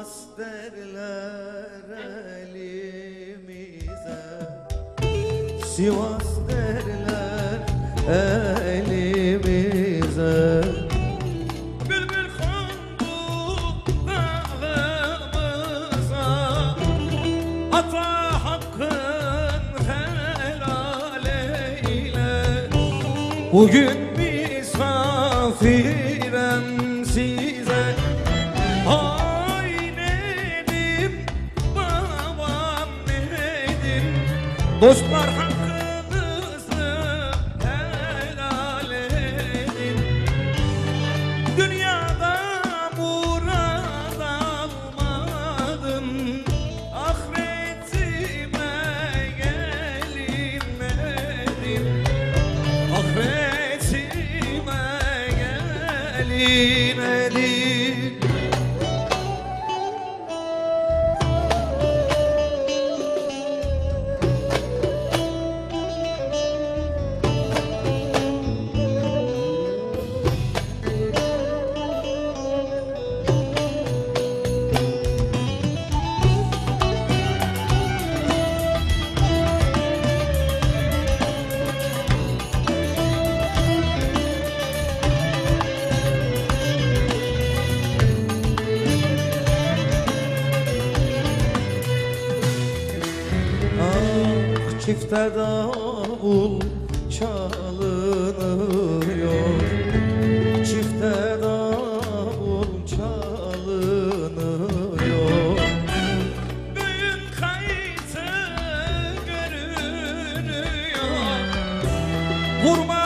Sivas derler elimize. Sivas derler elimize. Bülbül kondu Ata hakkın helal eyle. Bugün misafirem Dostlar. Hakkınızı helal edin. Dünyada murad almadım. Ahretime gelinmedim. Ahretime gelinmedim çifte davul çalınıyor. Çifte davul çalınıyor. Büyük kayısı görünüyor. Vurma